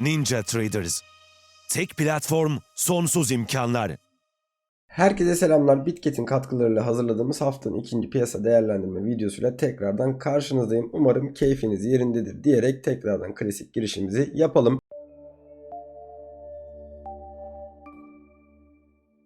Ninja Traders. Tek platform, sonsuz imkanlar. Herkese selamlar. Bitket'in katkılarıyla hazırladığımız haftanın ikinci piyasa değerlendirme videosuyla tekrardan karşınızdayım. Umarım keyfiniz yerindedir diyerek tekrardan klasik girişimizi yapalım.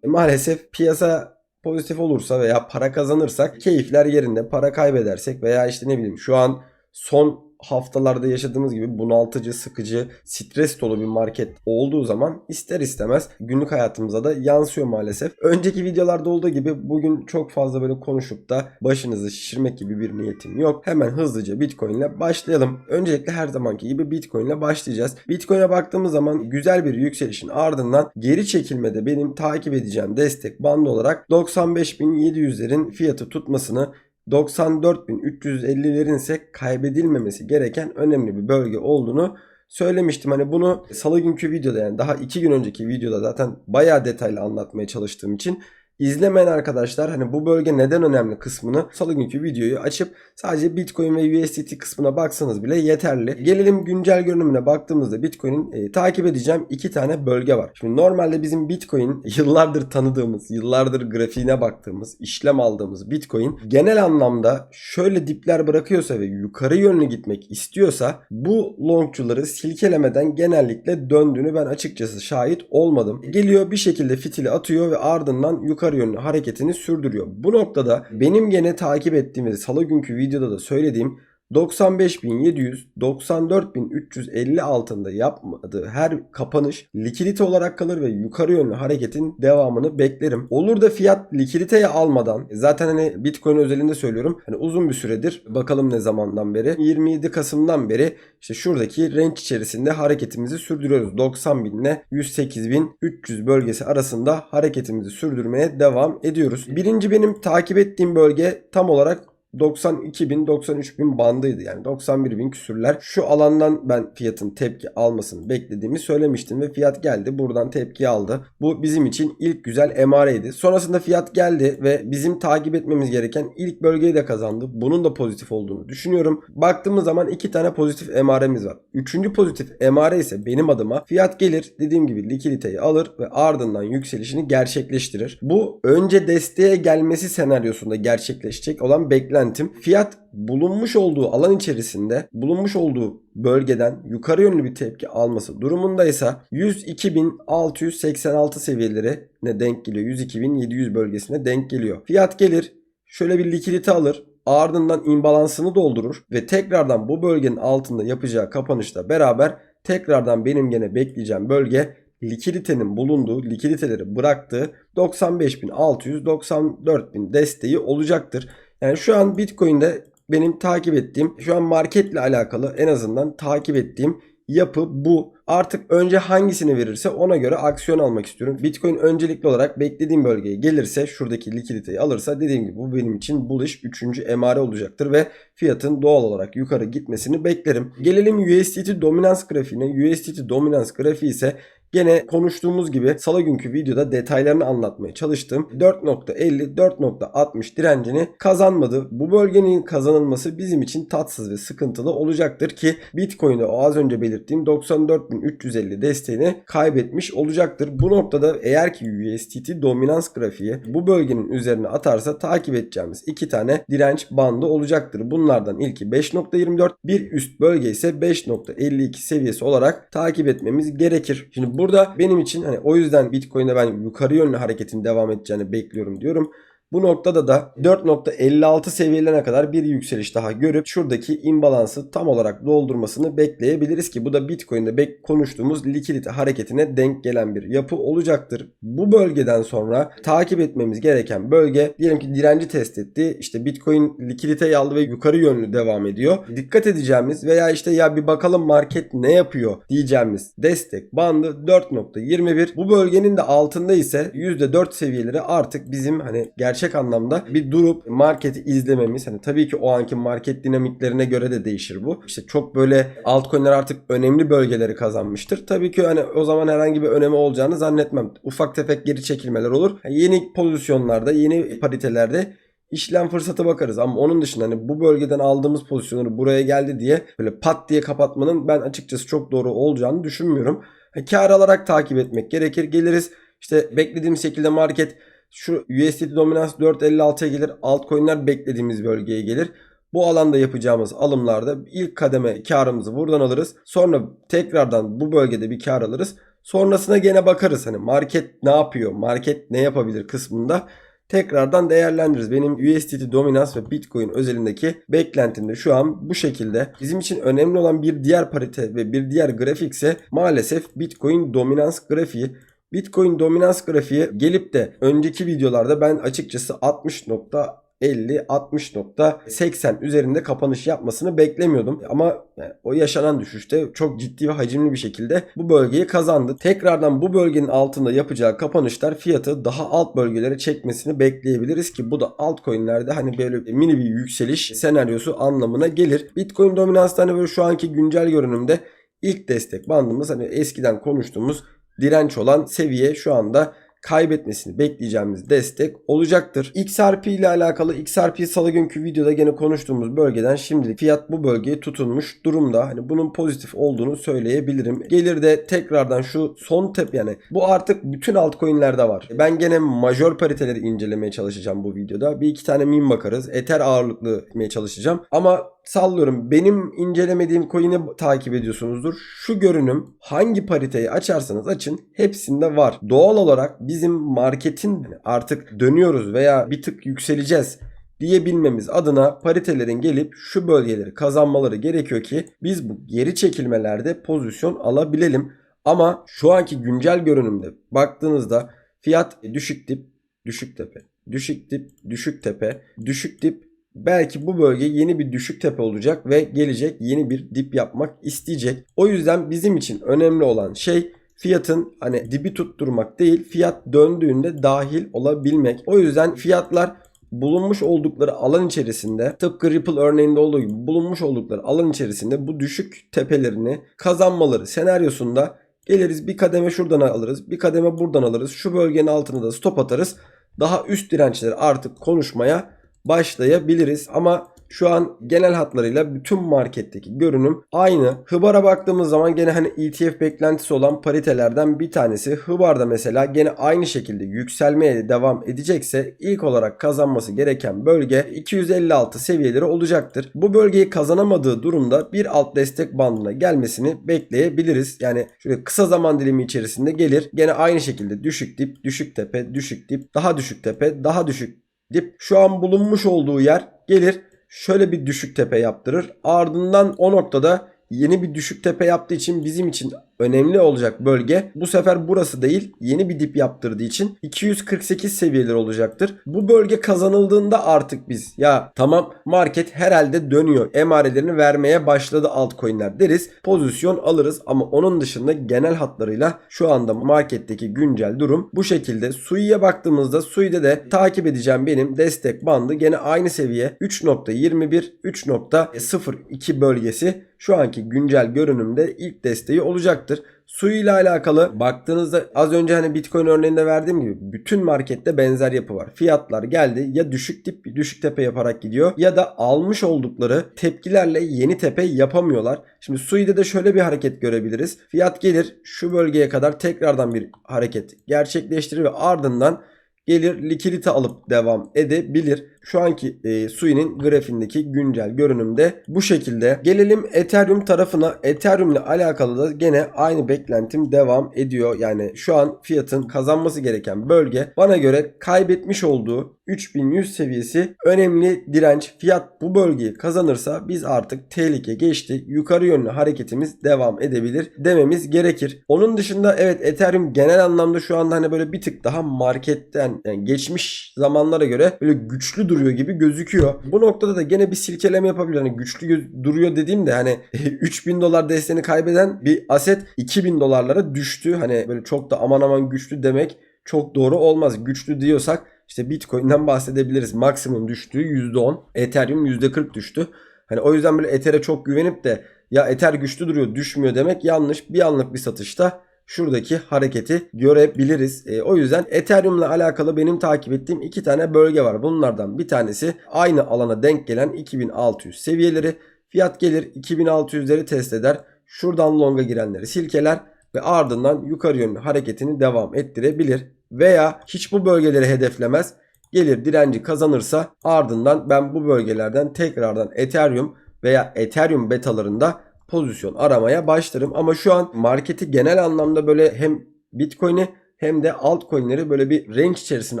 Maalesef piyasa pozitif olursa veya para kazanırsak keyifler yerinde. Para kaybedersek veya işte ne bileyim şu an son haftalarda yaşadığımız gibi bunaltıcı, sıkıcı, stres dolu bir market olduğu zaman ister istemez günlük hayatımıza da yansıyor maalesef. Önceki videolarda olduğu gibi bugün çok fazla böyle konuşup da başınızı şişirmek gibi bir niyetim yok. Hemen hızlıca Bitcoin ile başlayalım. Öncelikle her zamanki gibi Bitcoin ile başlayacağız. Bitcoin'e baktığımız zaman güzel bir yükselişin ardından geri çekilmede benim takip edeceğim destek bandı olarak 95.700'lerin fiyatı tutmasını 94.350'lerin ise kaybedilmemesi gereken önemli bir bölge olduğunu söylemiştim. Hani bunu salı günkü videoda yani daha iki gün önceki videoda zaten bayağı detaylı anlatmaya çalıştığım için İzlemeyen arkadaşlar hani bu bölge neden önemli kısmını salı günkü videoyu açıp sadece Bitcoin ve USDT kısmına baksanız bile yeterli. Gelelim güncel görünümüne baktığımızda Bitcoin'in e, takip edeceğim iki tane bölge var. Şimdi normalde bizim Bitcoin yıllardır tanıdığımız, yıllardır grafiğine baktığımız, işlem aldığımız Bitcoin genel anlamda şöyle dipler bırakıyorsa ve yukarı yönlü gitmek istiyorsa bu longçuları silkelemeden genellikle döndüğünü ben açıkçası şahit olmadım. Geliyor bir şekilde fitili atıyor ve ardından yukarı yönlü hareketini sürdürüyor. Bu noktada benim gene takip ettiğim ve salı günkü videoda da söylediğim 95.700 94.350 altında yapmadığı her kapanış likidite olarak kalır ve yukarı yönlü hareketin devamını beklerim. Olur da fiyat likiditeye almadan zaten hani Bitcoin özelinde söylüyorum. Hani uzun bir süredir bakalım ne zamandan beri 27 Kasım'dan beri işte şuradaki range içerisinde hareketimizi sürdürüyoruz. 90.000 ile 108.300 bölgesi arasında hareketimizi sürdürmeye devam ediyoruz. Birinci benim takip ettiğim bölge tam olarak 92 bin 93 bin bandıydı yani 91 bin küsürler. Şu alandan ben fiyatın tepki almasını beklediğimi söylemiştim ve fiyat geldi buradan tepki aldı. Bu bizim için ilk güzel emareydi. Sonrasında fiyat geldi ve bizim takip etmemiz gereken ilk bölgeyi de kazandı. Bunun da pozitif olduğunu düşünüyorum. Baktığımız zaman iki tane pozitif emaremiz var. Üçüncü pozitif emare ise benim adıma fiyat gelir dediğim gibi likiditeyi alır ve ardından yükselişini gerçekleştirir. Bu önce desteğe gelmesi senaryosunda gerçekleşecek olan beklenti beklentim fiyat bulunmuş olduğu alan içerisinde bulunmuş olduğu bölgeden yukarı yönlü bir tepki alması durumundaysa 102.686 seviyelerine denk geliyor. 102.700 bölgesine denk geliyor. Fiyat gelir şöyle bir likidite alır ardından imbalansını doldurur ve tekrardan bu bölgenin altında yapacağı kapanışla beraber tekrardan benim gene bekleyeceğim bölge likiditenin bulunduğu, likiditeleri bıraktığı 95.600-94.000 desteği olacaktır. Yani şu an Bitcoin'de benim takip ettiğim, şu an marketle alakalı en azından takip ettiğim yapı bu. Artık önce hangisini verirse ona göre aksiyon almak istiyorum. Bitcoin öncelikli olarak beklediğim bölgeye gelirse şuradaki likiditeyi alırsa dediğim gibi bu benim için bullish 3. emare olacaktır ve fiyatın doğal olarak yukarı gitmesini beklerim. Gelelim USDT dominans grafiğine. USDT dominans grafiği ise Gene konuştuğumuz gibi salı günkü videoda detaylarını anlatmaya çalıştım. 4.50 4.60 direncini kazanmadı. Bu bölgenin kazanılması bizim için tatsız ve sıkıntılı olacaktır ki Bitcoin'de o az önce belirttiğim 94.350 desteğini kaybetmiş olacaktır. Bu noktada eğer ki USDT dominans grafiği bu bölgenin üzerine atarsa takip edeceğimiz iki tane direnç bandı olacaktır. Bunlardan ilki 5.24 bir üst bölge ise 5.52 seviyesi olarak takip etmemiz gerekir. Şimdi bu Burada benim için hani o yüzden Bitcoin'de ben yukarı yönlü hareketin devam edeceğini bekliyorum diyorum. Bu noktada da 4.56 seviyelerine kadar bir yükseliş daha görüp şuradaki imbalansı tam olarak doldurmasını bekleyebiliriz ki bu da Bitcoin'de konuştuğumuz likidite hareketine denk gelen bir yapı olacaktır. Bu bölgeden sonra takip etmemiz gereken bölge diyelim ki direnci test etti. İşte Bitcoin likiditeyi aldı ve yukarı yönlü devam ediyor. Dikkat edeceğimiz veya işte ya bir bakalım market ne yapıyor diyeceğimiz destek bandı 4.21. Bu bölgenin de altında ise %4 seviyeleri artık bizim hani gerçek gerçek anlamda bir durup marketi izlememiz. Hani tabii ki o anki market dinamiklerine göre de değişir bu. İşte çok böyle altcoin'ler artık önemli bölgeleri kazanmıştır. Tabii ki hani o zaman herhangi bir önemi olacağını zannetmem. Ufak tefek geri çekilmeler olur. Yani yeni pozisyonlarda, yeni paritelerde işlem fırsatı bakarız. Ama onun dışında hani bu bölgeden aldığımız pozisyonları buraya geldi diye böyle pat diye kapatmanın ben açıkçası çok doğru olacağını düşünmüyorum. Ha, Kar alarak takip etmek gerekir. Geliriz işte beklediğimiz şekilde market şu USDT dominans 4.56'ya gelir. Altcoin'ler beklediğimiz bölgeye gelir. Bu alanda yapacağımız alımlarda ilk kademe karımızı buradan alırız. Sonra tekrardan bu bölgede bir kar alırız. Sonrasına gene bakarız hani market ne yapıyor, market ne yapabilir kısmında tekrardan değerlendiririz. Benim USDT dominans ve Bitcoin özelindeki beklentim de şu an bu şekilde. Bizim için önemli olan bir diğer parite ve bir diğer grafik ise maalesef Bitcoin dominans grafiği. Bitcoin dominans grafiği gelip de önceki videolarda ben açıkçası 60.50 60.80 üzerinde kapanış yapmasını beklemiyordum. Ama yani o yaşanan düşüşte çok ciddi ve hacimli bir şekilde bu bölgeyi kazandı. Tekrardan bu bölgenin altında yapacağı kapanışlar fiyatı daha alt bölgelere çekmesini bekleyebiliriz ki bu da altcoin'lerde hani böyle mini bir yükseliş senaryosu anlamına gelir. Bitcoin dominansta hani böyle şu anki güncel görünümde ilk destek bandımız hani eskiden konuştuğumuz direnç olan seviye şu anda kaybetmesini bekleyeceğimiz destek olacaktır. XRP ile alakalı XRP salı günkü videoda gene konuştuğumuz bölgeden şimdilik fiyat bu bölgeye tutunmuş durumda. Hani bunun pozitif olduğunu söyleyebilirim. Gelir de tekrardan şu son tep yani bu artık bütün altcoin'lerde var. Ben gene major pariteleri incelemeye çalışacağım bu videoda. Bir iki tane meme bakarız. Ether ağırlıklı gitmeye çalışacağım. Ama sallıyorum benim incelemediğim coin'i takip ediyorsunuzdur. Şu görünüm hangi pariteyi açarsanız açın hepsinde var. Doğal olarak bizim marketin artık dönüyoruz veya bir tık yükseleceğiz diyebilmemiz adına paritelerin gelip şu bölgeleri kazanmaları gerekiyor ki biz bu geri çekilmelerde pozisyon alabilelim. Ama şu anki güncel görünümde baktığınızda fiyat düşük dip, düşük tepe, düşük dip, düşük tepe, düşük dip belki bu bölge yeni bir düşük tepe olacak ve gelecek yeni bir dip yapmak isteyecek. O yüzden bizim için önemli olan şey fiyatın hani dibi tutturmak değil fiyat döndüğünde dahil olabilmek. O yüzden fiyatlar bulunmuş oldukları alan içerisinde tıpkı Ripple örneğinde olduğu gibi bulunmuş oldukları alan içerisinde bu düşük tepelerini kazanmaları senaryosunda geliriz bir kademe şuradan alırız bir kademe buradan alırız şu bölgenin altına da stop atarız daha üst dirençleri artık konuşmaya başlayabiliriz ama şu an genel hatlarıyla bütün marketteki görünüm aynı. Hıbar'a baktığımız zaman gene hani ETF beklentisi olan paritelerden bir tanesi. Hıbar'da mesela gene aynı şekilde yükselmeye devam edecekse ilk olarak kazanması gereken bölge 256 seviyeleri olacaktır. Bu bölgeyi kazanamadığı durumda bir alt destek bandına gelmesini bekleyebiliriz. Yani şöyle kısa zaman dilimi içerisinde gelir. Gene aynı şekilde düşük dip, düşük tepe, düşük dip, daha düşük tepe, daha düşük dip. Şu an bulunmuş olduğu yer gelir şöyle bir düşük tepe yaptırır. Ardından o noktada yeni bir düşük tepe yaptığı için bizim için önemli olacak bölge bu sefer burası değil yeni bir dip yaptırdığı için 248 seviyeler olacaktır. Bu bölge kazanıldığında artık biz ya tamam market herhalde dönüyor emarelerini vermeye başladı altcoin'ler deriz. Pozisyon alırız ama onun dışında genel hatlarıyla şu anda marketteki güncel durum bu şekilde. Sui'ye baktığımızda Sui'de de takip edeceğim benim destek bandı gene aynı seviye 3.21 3.02 bölgesi şu anki güncel görünümde ilk desteği olacaktır. Su ile alakalı baktığınızda az önce hani Bitcoin örneğinde verdiğim gibi bütün markette benzer yapı var. Fiyatlar geldi ya düşük dip düşük tepe yaparak gidiyor ya da almış oldukları tepkilerle yeni tepe yapamıyorlar. Şimdi Sui'de de şöyle bir hareket görebiliriz. Fiyat gelir şu bölgeye kadar tekrardan bir hareket gerçekleştirir ve ardından gelir likidite alıp devam edebilir. Şu anki e, Sui'nin grafiğindeki güncel görünümde bu şekilde. Gelelim Ethereum tarafına. Ethereum ile alakalı da gene aynı beklentim devam ediyor. Yani şu an fiyatın kazanması gereken bölge bana göre kaybetmiş olduğu 3100 seviyesi önemli direnç. Fiyat bu bölgeyi kazanırsa biz artık tehlike geçti. Yukarı yönlü hareketimiz devam edebilir dememiz gerekir. Onun dışında evet Ethereum genel anlamda şu anda hani böyle bir tık daha marketten yani geçmiş zamanlara göre böyle güçlü duruyor gibi gözüküyor. Bu noktada da gene bir silkeleme yapabilir. Hani güçlü duruyor dediğimde hani 3000 dolar desteğini kaybeden bir aset 2000 dolarlara düştü. Hani böyle çok da aman aman güçlü demek çok doğru olmaz. Güçlü diyorsak işte Bitcoin'den bahsedebiliriz. Maksimum düştüğü %10. Ethereum %40 düştü. Hani o yüzden böyle Ether'e çok güvenip de ya Ether güçlü duruyor düşmüyor demek yanlış. Bir anlık bir satışta şuradaki hareketi görebiliriz. E, o yüzden Ethereum'la alakalı benim takip ettiğim iki tane bölge var. Bunlardan bir tanesi aynı alana denk gelen 2600 seviyeleri. Fiyat gelir 2600'leri test eder. Şuradan longa girenleri silkeler ve ardından yukarı yönlü hareketini devam ettirebilir. Veya hiç bu bölgeleri hedeflemez. Gelir direnci kazanırsa ardından ben bu bölgelerden tekrardan Ethereum veya Ethereum betalarında pozisyon aramaya başlarım. Ama şu an marketi genel anlamda böyle hem Bitcoin'i hem de altcoin'leri böyle bir range içerisine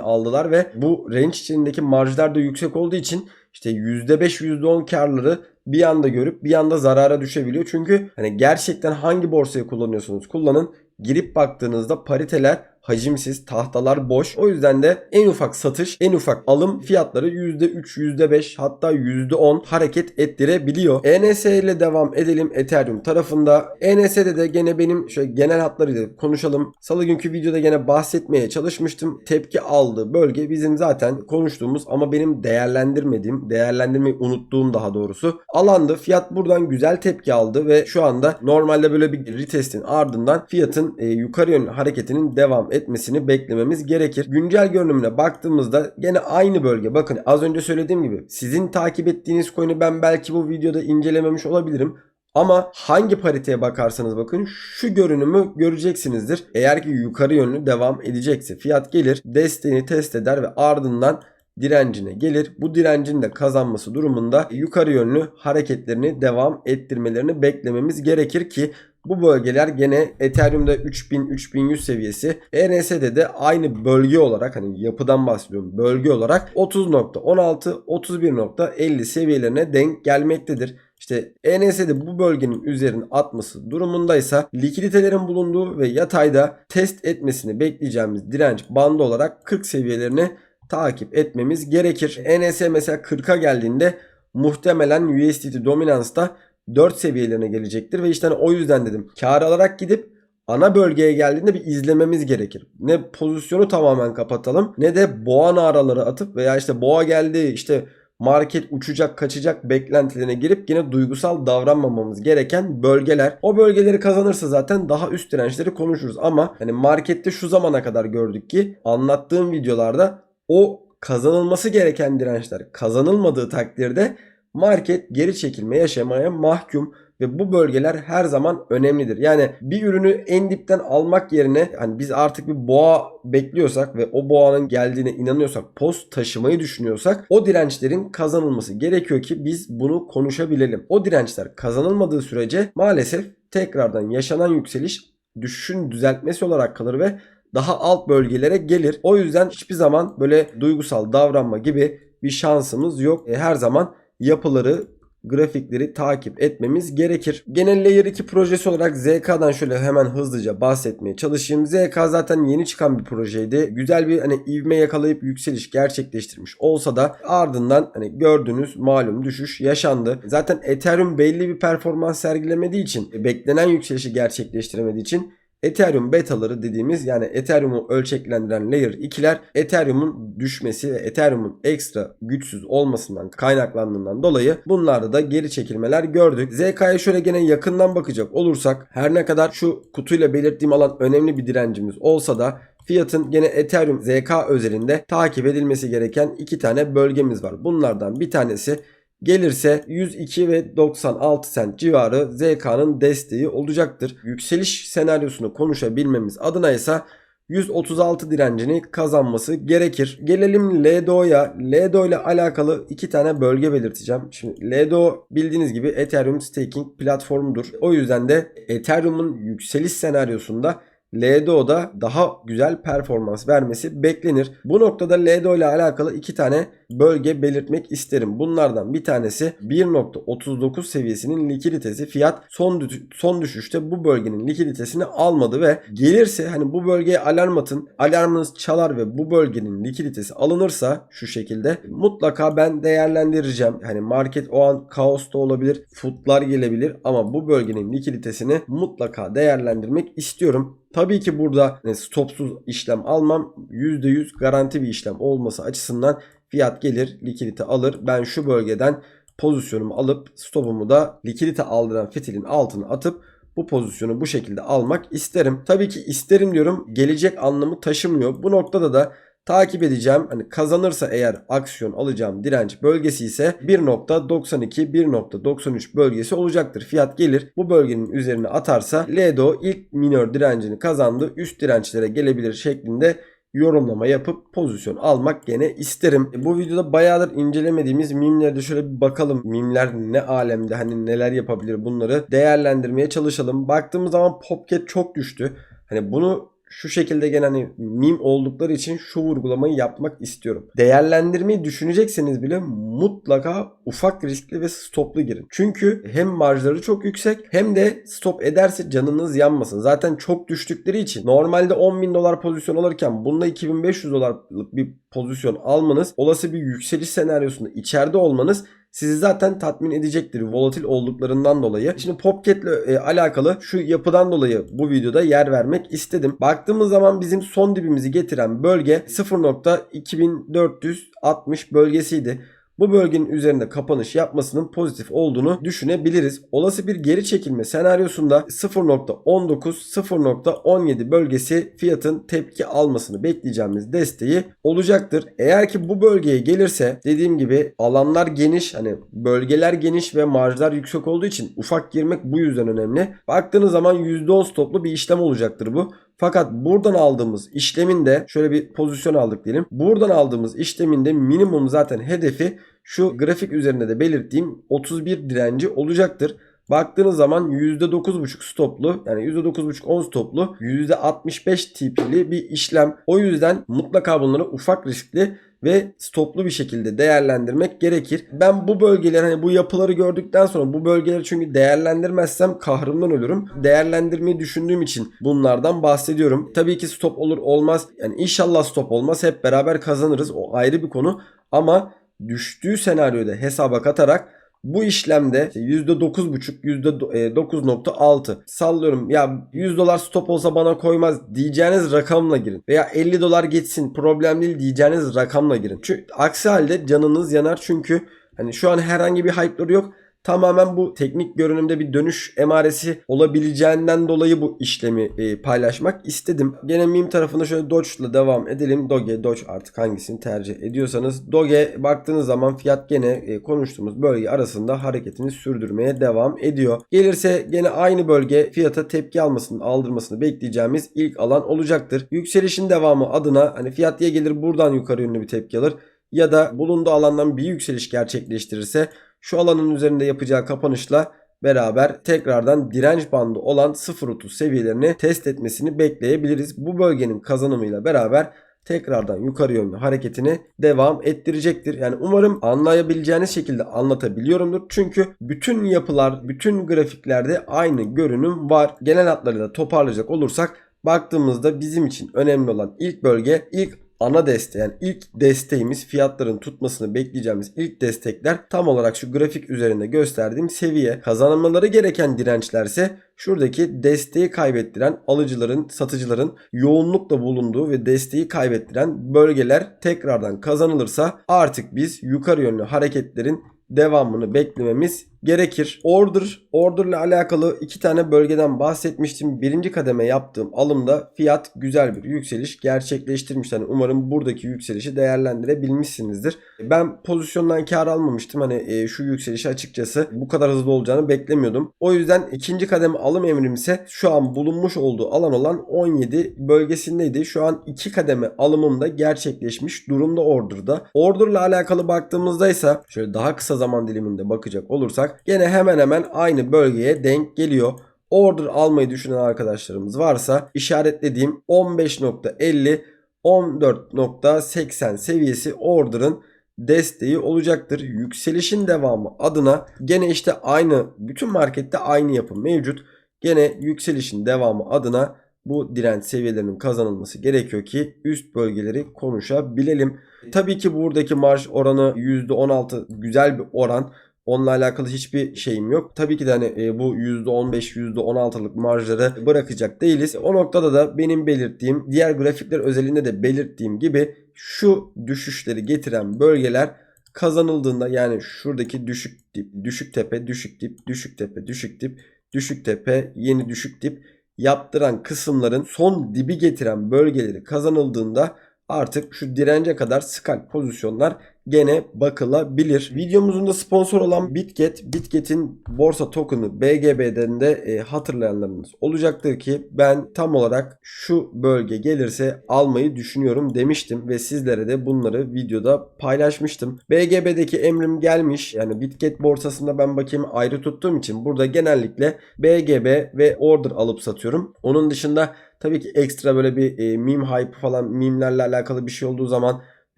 aldılar ve bu range içindeki marjlar da yüksek olduğu için işte %5 %10 karları bir anda görüp bir anda zarara düşebiliyor. Çünkü hani gerçekten hangi borsayı kullanıyorsunuz kullanın girip baktığınızda pariteler hacimsiz, tahtalar boş. O yüzden de en ufak satış, en ufak alım fiyatları %3, %5 hatta %10 hareket ettirebiliyor. ENS ile devam edelim Ethereum tarafında. ENS'de de gene benim şöyle genel hatlarıyla konuşalım. Salı günkü videoda gene bahsetmeye çalışmıştım. Tepki aldığı bölge bizim zaten konuştuğumuz ama benim değerlendirmediğim, değerlendirmeyi unuttuğum daha doğrusu alandı. Fiyat buradan güzel tepki aldı ve şu anda normalde böyle bir retestin ardından fiyatın e, yukarı yönlü hareketinin devam etmesini beklememiz gerekir. Güncel görünümüne baktığımızda gene aynı bölge. Bakın az önce söylediğim gibi sizin takip ettiğiniz coin'i ben belki bu videoda incelememiş olabilirim. Ama hangi pariteye bakarsanız bakın şu görünümü göreceksinizdir. Eğer ki yukarı yönlü devam edecekse fiyat gelir desteğini test eder ve ardından direncine gelir. Bu direncin de kazanması durumunda yukarı yönlü hareketlerini devam ettirmelerini beklememiz gerekir ki bu bölgeler gene Ethereum'da 3000-3100 seviyesi. ENS'de de aynı bölge olarak hani yapıdan bahsediyorum bölge olarak 30.16-31.50 seviyelerine denk gelmektedir. İşte ENS'de bu bölgenin üzerine atması durumundaysa likiditelerin bulunduğu ve yatayda test etmesini bekleyeceğimiz direnç bandı olarak 40 seviyelerini takip etmemiz gerekir. ENS mesela 40'a geldiğinde muhtemelen USDT dominansta 4 seviyelerine gelecektir ve işte hani o yüzden dedim kar alarak gidip ana bölgeye geldiğinde bir izlememiz gerekir. Ne pozisyonu tamamen kapatalım ne de boğa naraları atıp veya işte boğa geldi işte market uçacak kaçacak beklentilerine girip yine duygusal davranmamamız gereken bölgeler. O bölgeleri kazanırsa zaten daha üst dirençleri konuşuruz ama hani markette şu zamana kadar gördük ki anlattığım videolarda o kazanılması gereken dirençler kazanılmadığı takdirde market geri çekilme yaşamaya mahkum ve bu bölgeler her zaman önemlidir. Yani bir ürünü en dipten almak yerine hani biz artık bir boğa bekliyorsak ve o boğanın geldiğine inanıyorsak, post taşımayı düşünüyorsak o dirençlerin kazanılması gerekiyor ki biz bunu konuşabilelim. O dirençler kazanılmadığı sürece maalesef tekrardan yaşanan yükseliş düşüşün düzeltmesi olarak kalır ve daha alt bölgelere gelir. O yüzden hiçbir zaman böyle duygusal davranma gibi bir şansımız yok. E, her zaman yapıları grafikleri takip etmemiz gerekir. Genel Layer 2 projesi olarak ZK'dan şöyle hemen hızlıca bahsetmeye çalışayım. ZK zaten yeni çıkan bir projeydi. Güzel bir hani ivme yakalayıp yükseliş gerçekleştirmiş olsa da ardından hani gördüğünüz malum düşüş yaşandı. Zaten Ethereum belli bir performans sergilemediği için beklenen yükselişi gerçekleştiremediği için Ethereum betaları dediğimiz yani Ethereum'u ölçeklendiren layer 2'ler Ethereum'un düşmesi ve Ethereum'un ekstra güçsüz olmasından kaynaklandığından dolayı bunlarda da geri çekilmeler gördük. ZK'ya şöyle gene yakından bakacak olursak her ne kadar şu kutuyla belirttiğim alan önemli bir direncimiz olsa da Fiyatın gene Ethereum ZK özelinde takip edilmesi gereken iki tane bölgemiz var. Bunlardan bir tanesi gelirse 102 ve 96 sent civarı ZK'nın desteği olacaktır. Yükseliş senaryosunu konuşabilmemiz adına ise 136 direncini kazanması gerekir. Gelelim LDO'ya. LDO ile alakalı iki tane bölge belirteceğim. Şimdi LDO bildiğiniz gibi Ethereum staking platformudur. O yüzden de Ethereum'un yükseliş senaryosunda LDO'da daha güzel performans vermesi beklenir. Bu noktada LDO ile alakalı iki tane bölge belirtmek isterim. Bunlardan bir tanesi 1.39 seviyesinin likiditesi. Fiyat son son düşüşte bu bölgenin likiditesini almadı ve gelirse hani bu bölgeye alarm atın. Alarmınız çalar ve bu bölgenin likiditesi alınırsa şu şekilde mutlaka ben değerlendireceğim. Hani market o an kaosta olabilir. Footlar gelebilir ama bu bölgenin likiditesini mutlaka değerlendirmek istiyorum. Tabii ki burada hani stopsuz işlem almam %100 garanti bir işlem olması açısından fiyat gelir likidite alır. Ben şu bölgeden pozisyonumu alıp stopumu da likidite aldıran fitilin altına atıp bu pozisyonu bu şekilde almak isterim. Tabii ki isterim diyorum gelecek anlamı taşımıyor. Bu noktada da takip edeceğim. Hani kazanırsa eğer aksiyon alacağım direnç bölgesi ise 1.92 1.93 bölgesi olacaktır. Fiyat gelir bu bölgenin üzerine atarsa Ledo ilk minör direncini kazandı. Üst dirençlere gelebilir şeklinde yorumlama yapıp pozisyon almak gene isterim. E, Bu videoda bayağıdır incelemediğimiz mimlerde şöyle bir bakalım. Mimler ne alemde hani neler yapabilir bunları değerlendirmeye çalışalım. Baktığımız zaman Popcat çok düştü. Hani bunu şu şekilde gene hani mim oldukları için şu vurgulamayı yapmak istiyorum. Değerlendirmeyi düşünecekseniz bile mutlaka ufak riskli ve stoplu girin. Çünkü hem marjları çok yüksek hem de stop ederse canınız yanmasın. Zaten çok düştükleri için normalde 10 bin dolar pozisyon alırken bunda 2500 dolarlık bir pozisyon almanız olası bir yükseliş senaryosunda içeride olmanız sizi zaten tatmin edecektir volatil olduklarından dolayı. Şimdi Popcat'le e, alakalı şu yapıdan dolayı bu videoda yer vermek istedim. Baktığımız zaman bizim son dibimizi getiren bölge 0.2460 bölgesiydi. Bu bölgenin üzerinde kapanış yapmasının pozitif olduğunu düşünebiliriz. Olası bir geri çekilme senaryosunda 0.19 0.17 bölgesi fiyatın tepki almasını bekleyeceğimiz desteği olacaktır. Eğer ki bu bölgeye gelirse dediğim gibi alanlar geniş hani bölgeler geniş ve marjlar yüksek olduğu için ufak girmek bu yüzden önemli. Baktığınız zaman %10 stoplu bir işlem olacaktır bu. Fakat buradan aldığımız işlemin de şöyle bir pozisyon aldık diyelim. Buradan aldığımız işlemin de minimum zaten hedefi şu grafik üzerinde de belirttiğim 31 direnci olacaktır. Baktığınız zaman %9.5 stoplu yani %9.5 10 stoplu %65 tipli bir işlem. O yüzden mutlaka bunları ufak riskli ve stoplu bir şekilde değerlendirmek gerekir. Ben bu bölgeleri hani bu yapıları gördükten sonra bu bölgeleri çünkü değerlendirmezsem kahrımdan ölürüm. Değerlendirmeyi düşündüğüm için bunlardan bahsediyorum. Tabii ki stop olur olmaz. Yani inşallah stop olmaz. Hep beraber kazanırız. O ayrı bir konu. Ama düştüğü senaryoda hesaba katarak bu işlemde %9.5 %9.6 sallıyorum ya 100 dolar stop olsa bana koymaz diyeceğiniz rakamla girin. Veya 50 dolar geçsin problem değil diyeceğiniz rakamla girin. Çünkü aksi halde canınız yanar çünkü hani şu an herhangi bir hype'ları yok. Tamamen bu teknik görünümde bir dönüş emaresi olabileceğinden dolayı bu işlemi e, paylaşmak istedim. Gene meme tarafında şöyle Doge'la devam edelim. Doge, Doge artık hangisini tercih ediyorsanız. Doge baktığınız zaman fiyat gene e, konuştuğumuz bölge arasında hareketini sürdürmeye devam ediyor. Gelirse gene aynı bölge fiyata tepki almasını aldırmasını bekleyeceğimiz ilk alan olacaktır. Yükselişin devamı adına hani fiyat ya gelir buradan yukarı yönlü bir tepki alır ya da bulunduğu alandan bir yükseliş gerçekleştirirse şu alanın üzerinde yapacağı kapanışla beraber tekrardan direnç bandı olan 0.30 seviyelerini test etmesini bekleyebiliriz. Bu bölgenin kazanımıyla beraber tekrardan yukarı yönlü hareketini devam ettirecektir. Yani umarım anlayabileceğiniz şekilde anlatabiliyorumdur. Çünkü bütün yapılar, bütün grafiklerde aynı görünüm var. Genel hatlarıyla toparlayacak olursak baktığımızda bizim için önemli olan ilk bölge ilk ana desteği yani ilk desteğimiz fiyatların tutmasını bekleyeceğimiz ilk destekler tam olarak şu grafik üzerinde gösterdiğim seviye. Kazanmaları gereken dirençlerse şuradaki desteği kaybettiren alıcıların, satıcıların yoğunlukla bulunduğu ve desteği kaybettiren bölgeler tekrardan kazanılırsa artık biz yukarı yönlü hareketlerin devamını beklememiz gerekir. Order, order ile alakalı iki tane bölgeden bahsetmiştim. Birinci kademe yaptığım alımda fiyat güzel bir yükseliş gerçekleştirmiş. Yani umarım buradaki yükselişi değerlendirebilmişsinizdir. Ben pozisyondan kar almamıştım. Hani e, şu yükselişi açıkçası bu kadar hızlı olacağını beklemiyordum. O yüzden ikinci kademe alım emrim ise şu an bulunmuş olduğu alan olan 17 bölgesindeydi. Şu an iki kademe alımım da gerçekleşmiş durumda order'da. Order ile alakalı baktığımızda ise şöyle daha kısa zaman diliminde bakacak olursak gene hemen hemen aynı bölgeye denk geliyor. Order almayı düşünen arkadaşlarımız varsa işaretlediğim 15.50 14.80 seviyesi order'ın desteği olacaktır. Yükselişin devamı adına gene işte aynı bütün markette aynı yapı mevcut. Gene yükselişin devamı adına bu direnç seviyelerinin kazanılması gerekiyor ki üst bölgeleri konuşabilelim. Tabii ki buradaki marj oranı %16 güzel bir oran. Onunla alakalı hiçbir şeyim yok. Tabii ki de hani e, bu %15, %16'lık marjları bırakacak değiliz. O noktada da benim belirttiğim, diğer grafikler özelinde de belirttiğim gibi şu düşüşleri getiren bölgeler kazanıldığında yani şuradaki düşük dip, düşük tepe, düşük dip, düşük tepe, düşük dip, düşük tepe, yeni düşük dip yaptıran kısımların son dibi getiren bölgeleri kazanıldığında artık şu dirence kadar scalp pozisyonlar gene bakılabilir. Videomuzun da sponsor olan Bitget, Bitget'in borsa token'ı BGB'den de e, hatırlayanlarınız olacaktır ki ben tam olarak şu bölge gelirse almayı düşünüyorum demiştim ve sizlere de bunları videoda paylaşmıştım. BGB'deki emrim gelmiş. Yani Bitget borsasında ben bakayım ayrı tuttuğum için burada genellikle BGB ve order alıp satıyorum. Onun dışında tabii ki ekstra böyle bir e, meme hype falan mimlerle alakalı bir şey olduğu zaman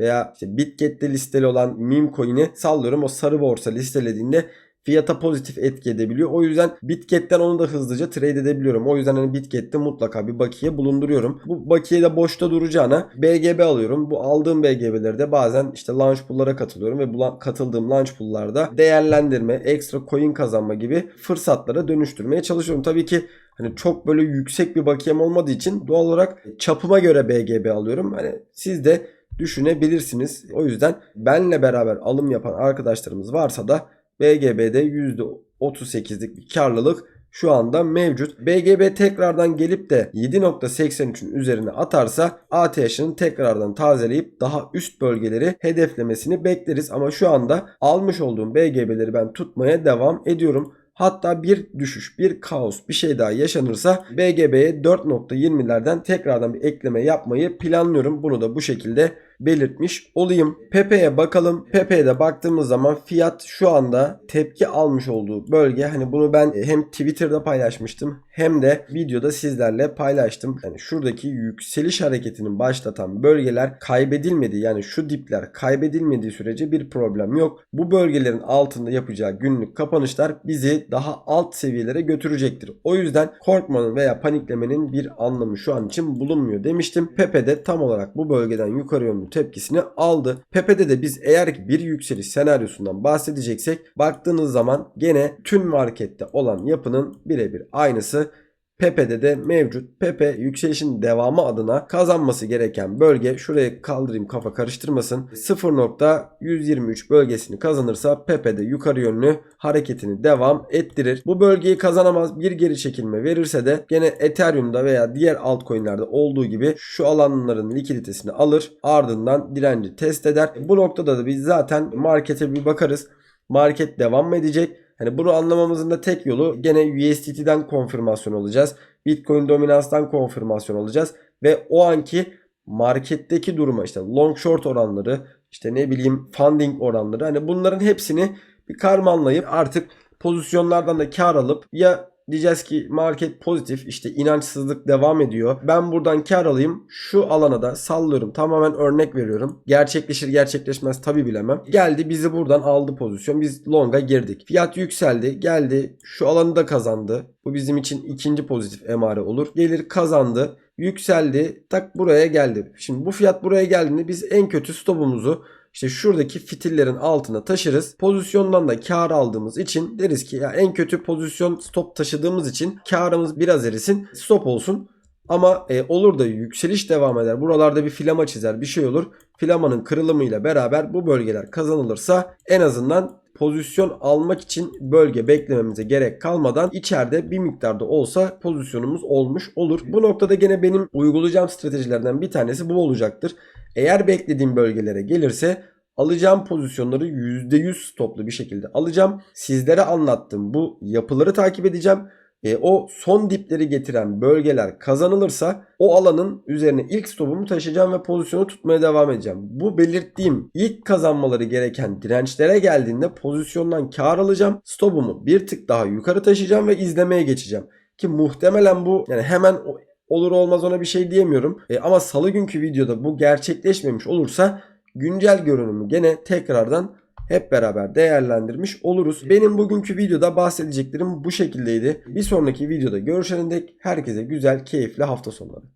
veya işte Bitget'te listeli olan meme coin'i sallıyorum. O sarı borsa listelediğinde fiyata pozitif etki edebiliyor. O yüzden Bitget'ten onu da hızlıca trade edebiliyorum. O yüzden hani Bitget'te mutlaka bir bakiye bulunduruyorum. Bu bakiye de boşta duracağına BGB alıyorum. Bu aldığım BGB'leri de bazen işte launch pool'lara katılıyorum ve bu katıldığım launch pool'larda değerlendirme, ekstra coin kazanma gibi fırsatlara dönüştürmeye çalışıyorum. Tabii ki Hani çok böyle yüksek bir bakiyem olmadığı için doğal olarak çapıma göre BGB alıyorum. Hani siz de düşünebilirsiniz. O yüzden benle beraber alım yapan arkadaşlarımız varsa da BGB'de %38'lik bir karlılık şu anda mevcut. BGB tekrardan gelip de 7.83'ün üzerine atarsa ATH'ın tekrardan tazeleyip daha üst bölgeleri hedeflemesini bekleriz. Ama şu anda almış olduğum BGB'leri ben tutmaya devam ediyorum. Hatta bir düşüş, bir kaos, bir şey daha yaşanırsa BGB'ye 4.20'lerden tekrardan bir ekleme yapmayı planlıyorum. Bunu da bu şekilde belirtmiş olayım. Pepe'ye bakalım. Pepe'ye de baktığımız zaman fiyat şu anda tepki almış olduğu bölge. Hani bunu ben hem Twitter'da paylaşmıştım hem de videoda sizlerle paylaştım. Yani şuradaki yükseliş hareketinin başlatan bölgeler kaybedilmedi. Yani şu dipler kaybedilmediği sürece bir problem yok. Bu bölgelerin altında yapacağı günlük kapanışlar bizi daha alt seviyelere götürecektir. O yüzden korkmanın veya paniklemenin bir anlamı şu an için bulunmuyor demiştim. Pepe de tam olarak bu bölgeden yukarı yönlü tepkisini aldı. Pepe'de de biz eğer bir yükseliş senaryosundan bahsedeceksek baktığınız zaman gene tüm markette olan yapının birebir aynısı Pepe'de de mevcut. Pepe yükselişin devamı adına kazanması gereken bölge şuraya kaldırayım kafa karıştırmasın. 0.123 bölgesini kazanırsa Pepe'de yukarı yönlü hareketini devam ettirir. Bu bölgeyi kazanamaz bir geri çekilme verirse de gene Ethereum'da veya diğer altcoin'lerde olduğu gibi şu alanların likiditesini alır. Ardından direnci test eder. Bu noktada da biz zaten markete bir bakarız. Market devam mı edecek? Hani bunu anlamamızın da tek yolu gene USDT'den konfirmasyon alacağız. Bitcoin dominanstan konfirmasyon alacağız. Ve o anki marketteki duruma işte long short oranları işte ne bileyim funding oranları hani bunların hepsini bir karmanlayıp artık pozisyonlardan da kar alıp ya diyeceğiz ki market pozitif işte inançsızlık devam ediyor. Ben buradan kar alayım şu alana da sallıyorum tamamen örnek veriyorum. Gerçekleşir gerçekleşmez tabi bilemem. Geldi bizi buradan aldı pozisyon biz longa girdik. Fiyat yükseldi geldi şu alanı da kazandı. Bu bizim için ikinci pozitif emare olur. Gelir kazandı yükseldi tak buraya geldi. Şimdi bu fiyat buraya geldiğinde biz en kötü stopumuzu işte şuradaki fitillerin altına taşırız. Pozisyondan da kar aldığımız için deriz ki ya en kötü pozisyon stop taşıdığımız için karımız biraz erisin stop olsun. Ama e, olur da yükseliş devam eder. Buralarda bir filama çizer bir şey olur. Filamanın kırılımıyla beraber bu bölgeler kazanılırsa en azından pozisyon almak için bölge beklememize gerek kalmadan içeride bir miktarda olsa pozisyonumuz olmuş olur. Bu noktada gene benim uygulayacağım stratejilerden bir tanesi bu olacaktır. Eğer beklediğim bölgelere gelirse alacağım pozisyonları %100 stoplu bir şekilde alacağım. Sizlere anlattığım bu yapıları takip edeceğim. E, o son dipleri getiren bölgeler kazanılırsa o alanın üzerine ilk stopumu taşıyacağım ve pozisyonu tutmaya devam edeceğim. Bu belirttiğim ilk kazanmaları gereken dirençlere geldiğinde pozisyondan kar alacağım. Stopumu bir tık daha yukarı taşıyacağım ve izlemeye geçeceğim. Ki muhtemelen bu yani hemen olur olmaz ona bir şey diyemiyorum. E, ama salı günkü videoda bu gerçekleşmemiş olursa güncel görünümü gene tekrardan hep beraber değerlendirmiş oluruz. Benim bugünkü videoda bahsedeceklerim bu şekildeydi. Bir sonraki videoda görüşene dek herkese güzel, keyifli hafta sonları.